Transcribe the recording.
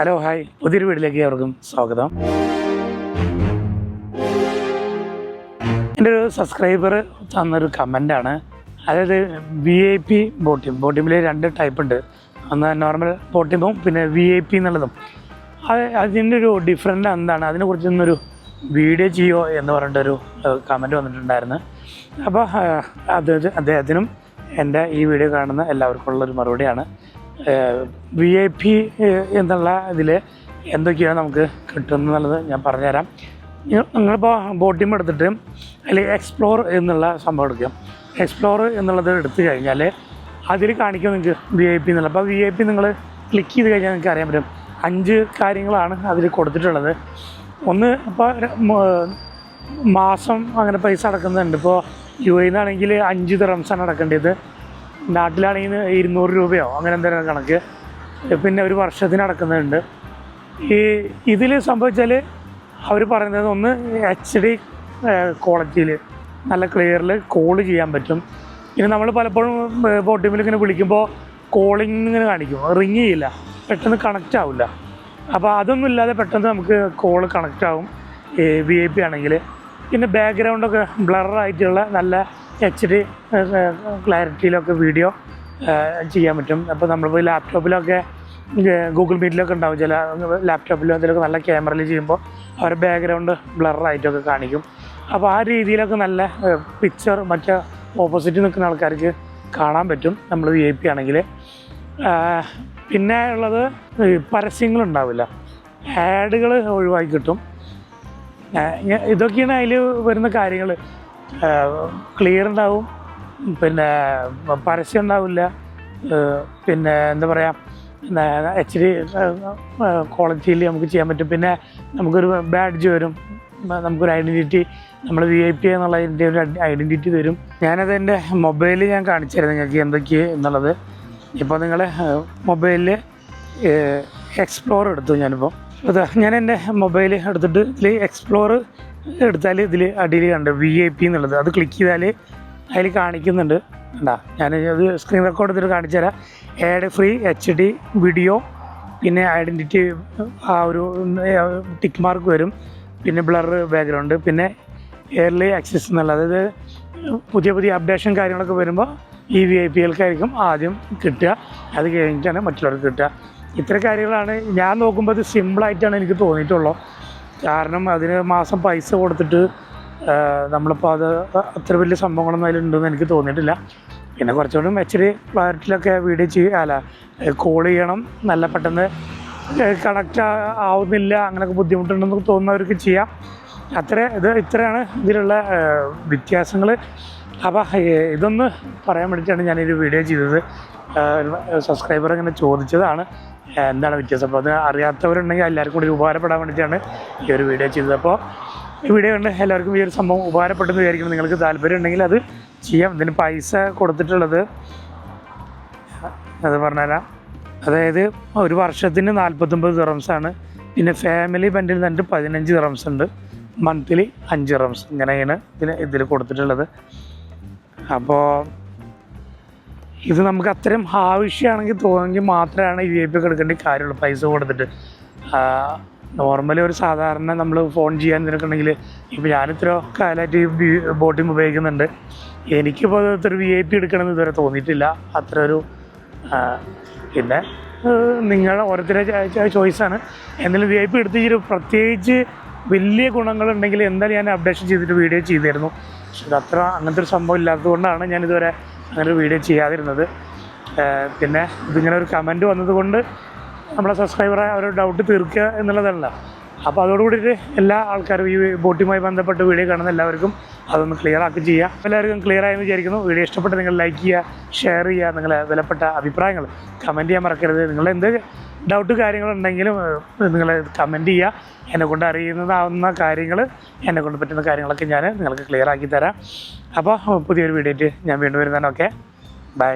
Hello hi. പുതിയൊരു വീട്ടിലേക്ക് അവർക്കും സ്വാഗതം. എന്റെ ഒരു സബ്സ്ക്രൈബർ തന്നൊരു കമന്റാണ്. അതായത് വി ഐ പി ബോട്ടിം ബോട്ടിമിൽ രണ്ട് ടൈപ്പ് ഉണ്ട് ഒന്ന് നോർമൽ ബോട്ടിമും പിന്നെ വി ഐ പി എന്നുള്ളതും. അത് അതിന്റെ ഒരു ഡിഫറന്റ് എന്താണ്? അതിനെക്കുറിച്ചൊന്നൊരു വീഡിയോ ചെയ്യോ എന്ന് പറഞ്ഞിട്ടൊരു കമന്റ് വന്നിട്ടുണ്ടായിരുന്നു. അപ്പോൾ അത് അദ്ദേഹത്തിനും എന്റെ ഈ വീഡിയോ കാണുന്ന എല്ലാവർക്കും ഉള്ളൊരു മറുപടിയാണ്. വി ഐ പി എന്നുള്ള ഇതിൽ എന്തൊക്കെയാണ് നമുക്ക് കിട്ടുന്നത് ഞാൻ പറഞ്ഞുതരാം. നിങ്ങളിപ്പോൾ ബോട്ടിം എടുത്തിട്ട് അതിൽ എക്സ്പ്ലോർ എന്നുള്ള സംഭവം എടുക്കാം എക്സ്പ്ലോർ എന്നുള്ളത് എടുത്തു കഴിഞ്ഞാൽ അതിൽ കാണിക്കും നിങ്ങൾക്ക് വി ഐ പി എന്നുള്ള അപ്പോൾ വി ഐ പി നിങ്ങൾ ക്ലിക്ക് ചെയ്ത് കഴിഞ്ഞാൽ നിങ്ങൾക്ക് അറിയാൻ പറ്റും. അഞ്ച് കാര്യങ്ങളാണ് അതിൽ കൊടുത്തിട്ടുള്ളത്. ഒന്ന് ഇപ്പോൾ മാസം അങ്ങനെ പൈസ അടക്കുന്നുണ്ട്. ഇപ്പോൾ യു എന്നാണെങ്കിൽ അഞ്ച് ദിറംസാണ് അടക്കേണ്ടത്. നാട്ടിലാണെങ്കിൽ ഇരുന്നൂറ് രൂപയോ അങ്ങനെ എന്തെങ്കിലും കണക്ക്. പിന്നെ ഒരു വർഷത്തിന് അടക്കുന്നുണ്ട് ഈ ഇതിൽ സംഭവിച്ചാൽ അവർ പറയുന്നത് ഒന്ന് എച്ച് ഡി ക്വാളിറ്റിയിൽ നല്ല ക്ലിയറിൽ കോൾ ചെയ്യാൻ പറ്റും. ഇനി നമ്മൾ പലപ്പോഴും ബോട്ടിമിൽ ഇങ്ങനെ വിളിക്കുമ്പോൾ കോളിംഗ് ഇങ്ങനെ കാണിക്കും. റിങ് ചെയ്യില്ല. പെട്ടെന്ന് കണക്റ്റ് ആവില്ല അപ്പോൾ അതൊന്നും ഇല്ലാതെ പെട്ടെന്ന് നമുക്ക് കോൾ കണക്റ്റ് ആവും. വി ഐ പി ആണെങ്കിൽ പിന്നെ ബാക്ക്ഗ്രൗണ്ടൊക്കെ ബ്ലറായിട്ടുള്ള നല്ല എച്ച് ഡി ക്ലാരിറ്റിയിലൊക്കെ വീഡിയോ ചെയ്യാൻ പറ്റും. അപ്പോൾ നമ്മളിപ്പോൾ ലാപ്ടോപ്പിലൊക്കെ ഗൂഗിൾ മീറ്റിലൊക്കെ ഉണ്ടാവും. ചില ലാപ്ടോപ്പിലും അതിലൊക്കെ നല്ല ക്യാമറയിൽ ചെയ്യുമ്പോൾ അവരുടെ ബാക്ക്ഗ്രൗണ്ട് ബ്ലറായിട്ടൊക്കെ കാണിക്കും. അപ്പോൾ ആ രീതിയിലൊക്കെ നല്ല പിക്ചർ മറ്റേ ഓപ്പോസിറ്റ് നിൽക്കുന്ന ആൾക്കാർക്ക് കാണാൻ പറ്റും. നമ്മൾ വി ഐ പി ആണെങ്കിൽ പിന്നെ ഉള്ളത് പരസ്യങ്ങളുണ്ടാവില്ല ആഡുകൾ ഒഴിവാക്കി കിട്ടും. ഇതൊക്കെയാണ് അതിൽ വരുന്ന കാര്യങ്ങൾ ക്ലിയർ ഉണ്ടാവും. പിന്നെ പരസ്യം ഉണ്ടാവില്ല. പിന്നെ എന്താ പറയുക എച്ച് ഡി ക്വാളിറ്റിയിൽ നമുക്ക് ചെയ്യാൻ പറ്റും. പിന്നെ നമുക്കൊരു ബാഡ്ജ് വരും. നമുക്കൊരു ഐഡന്റിറ്റി നമ്മൾ വി ഐ പി എന്നുള്ള ഒരു ഐഡന്റിറ്റി തരും. ഞാനത് എന്റെ മൊബൈലിൽ ഞാൻ കാണിച്ചു തരാം നിങ്ങൾക്ക് എന്തൊക്കെ എന്നുള്ളത്. ഇപ്പോൾ നിങ്ങൾ മൊബൈലിൽ എക്സ്പ്ലോർ എടുത്തു ഞാനിപ്പോൾ ഞാൻ എന്റെ മൊബൈൽ എടുത്തിട്ട് ഇതിൽ എക്സ്പ്ലോർ എടുത്താൽ ഇതിൽ അടിയിൽ കണ്ട് വി ഐ പി എന്നുള്ളത്. അത് ക്ലിക്ക് ചെയ്താൽ അതിൽ കാണിക്കുന്നുണ്ട്. കണ്ടാ? ഞാൻ അത് സ്ക്രീൻ റെക്കോർഡ് എടുത്തിട്ട് കാണിച്ചു തരാം. Ad free H D video പിന്നെ ഐഡന്റിറ്റി ആ ഒരു ടിക്ക് മാർക്ക് വരും. പിന്നെ ബ്ലർ ബാക്ക്ഗ്രൗണ്ട് പിന്നെ എയർലി ആക്സസ് എന്നുള്ള അതായത് പുതിയ പുതിയ അപ്ഡേഷൻ കാര്യങ്ങളൊക്കെ വരുമ്പോൾ ഈ വി ഐ പി എൽക്കായിരിക്കും ആദ്യം കിട്ടുക. അത് കഴിഞ്ഞിട്ടാണ് മറ്റുള്ളവർക്ക് കിട്ടുക. ഇത്ര കാര്യങ്ങളാണ് ഞാൻ നോക്കുമ്പോൾ അത് സിമ്പിളായിട്ടാണ് എനിക്ക് തോന്നിയിട്ടുള്ളൂ. കാരണം അതിന് മാസം പൈസ കൊടുത്തിട്ട് നമ്മളിപ്പോൾ അത് അത്ര വലിയ സംഭവങ്ങളൊന്നും അതിലുണ്ടെന്ന് എനിക്ക് തോന്നിയിട്ടില്ല. പിന്നെ കുറച്ചുകൂടി മെച്ചറി ക്ലാരിറ്റിയിലൊക്കെ വീഡിയോ ചെയ്യുക അല്ല കോൾ ചെയ്യണം. നല്ല പെട്ടെന്ന് കണക്റ്റ് ആവുന്നില്ല അങ്ങനെയൊക്കെ ബുദ്ധിമുട്ടുണ്ടെന്ന് തോന്നുന്നവർക്ക് ചെയ്യാം. അത്ര ഇത് ഇത്രയാണ് ഇതിലുള്ള വ്യത്യാസങ്ങൾ അപ്പോൾ ഇതൊന്ന് പറയാൻ വേണ്ടിയിട്ടാണ് ഞാനൊരു വീഡിയോ ചെയ്തത്. സബ്സ്ക്രൈബർ ഇങ്ങനെ ചോദിച്ചതാണ്. എന്താണ് വ്യത്യാസം? അപ്പോൾ അത് അറിയാത്തവരുണ്ടെങ്കിൽ എല്ലാവർക്കും കൂടി ഉപകാരപ്പെടാൻ വേണ്ടിയിട്ടാണ് ഈ ഒരു വീഡിയോ ചെയ്തത്. അപ്പോൾ ഈ വീഡിയോ കണ്ട് എല്ലാവർക്കും ഈ ഒരു സംഭവം ഉപകാരപ്പെട്ടെന്ന് വിചാരിക്കണം നിങ്ങൾക്ക് താല്പര്യം ഉണ്ടെങ്കിൽ അത് ചെയ്യാം. ഇതിന് പൈസ കൊടുത്തിട്ടുള്ളത് അത് പറഞ്ഞുതരാം. അതായത് ഒരു വർഷത്തിന് നാൽപ്പത്തൊമ്പത് ദിറംസാണ് പിന്നെ ഫാമിലി ബണ്ടിൽ നിന്നിട്ട് പതിനഞ്ച് ദിറംസ് ഉണ്ട്. മന്ത്ലി അഞ്ച് റംസ് ഇങ്ങനെയാണ് ഇതിന് ഇതിൽ കൊടുത്തിട്ടുള്ളത്. അപ്പോൾ ഇത് നമുക്ക് അത്രയും ആവശ്യമാണെങ്കിൽ തോന്നുമെങ്കിൽ മാത്രമാണ് യു ഐ പി കൊടുക്കേണ്ട കാര്യമുള്ളൂ. പൈസ കൊടുത്തിട്ട്. നോർമലി ഒരു സാധാരണ നമ്മൾ ഫോൺ ചെയ്യാൻ നിനക്കുണ്ടെങ്കിൽ ഇപ്പോൾ ഞാനിത്ര കാലമായിട്ട് ഈ ബോട്ടിങ് ഉപയോഗിക്കുന്നുണ്ട്. എനിക്കിപ്പോൾ ഇത്ര വി ഐ പി എടുക്കണമെന്ന് ഇതുവരെ തോന്നിയിട്ടില്ല. അത്ര ഒരു പിന്നെ നിങ്ങൾ ഓരോരുത്തരുടെ ചോയ്സാണ് എന്നാലും വി ഐ പി എടുത്ത് ഒരു പ്രത്യേകിച്ച് വലിയ ഗുണങ്ങളുണ്ടെങ്കിൽ എന്തായാലും ഞാൻ അപ്ഡേഷൻ ചെയ്തിട്ട് വീഡിയോ ചെയ്തിരുന്നു. പക്ഷെ അത്ര അങ്ങനത്തെ ഒരു സംഭവം ഇല്ലാത്തതുകൊണ്ടാണ് ഞാൻ ഇതുവരെ അങ്ങനെ ഒരു വീഡിയോ ചെയ്യാതിരുന്നത് പിന്നെ ഇതിങ്ങനെ ഒരു കമന്റ് വന്നതുകൊണ്ട് നമ്മളെ സബ്സ്ക്രൈബറെ അവരുടെ ഡൗട്ട് തീർക്കുക എന്നുള്ളതല്ല. അപ്പോൾ അതോടുകൂടിയിട്ട് എല്ലാ ആൾക്കാരും ഈ ബോട്ടുമായി ബന്ധപ്പെട്ട് വീഡിയോ കാണുന്ന എല്ലാവർക്കും അതൊന്ന് ക്ലിയർ ആക്കി ചെയ്യുക. എല്ലാവർക്കും ക്ലിയർ ആയെന്ന് വിചാരിക്കുന്നു. വീഡിയോ ഇഷ്ടപ്പെട്ട് നിങ്ങൾ ലൈക്ക് ചെയ്യുക ഷെയർ ചെയ്യുക നിങ്ങളെ വിലപ്പെട്ട അഭിപ്രായങ്ങൾ കമന്റ് ചെയ്യാൻ മറക്കരുത്. നിങ്ങൾ എന്ത് ഡൗട്ട് കാര്യങ്ങളുണ്ടെങ്കിലും നിങ്ങൾ കമന്റ് ചെയ്യുക എന്നെ കൊണ്ട് അറിയുന്നതാവുന്ന കാര്യങ്ങൾ എന്നെ കൊണ്ട് പറ്റുന്ന കാര്യങ്ങളൊക്കെ ഞാൻ നിങ്ങൾക്ക് ക്ലിയർ ആക്കി തരാം. അപ്പോൾ പുതിയൊരു വീഡിയോ ഞാൻ വീണ്ടും വരുന്നതാണ്. Okay bye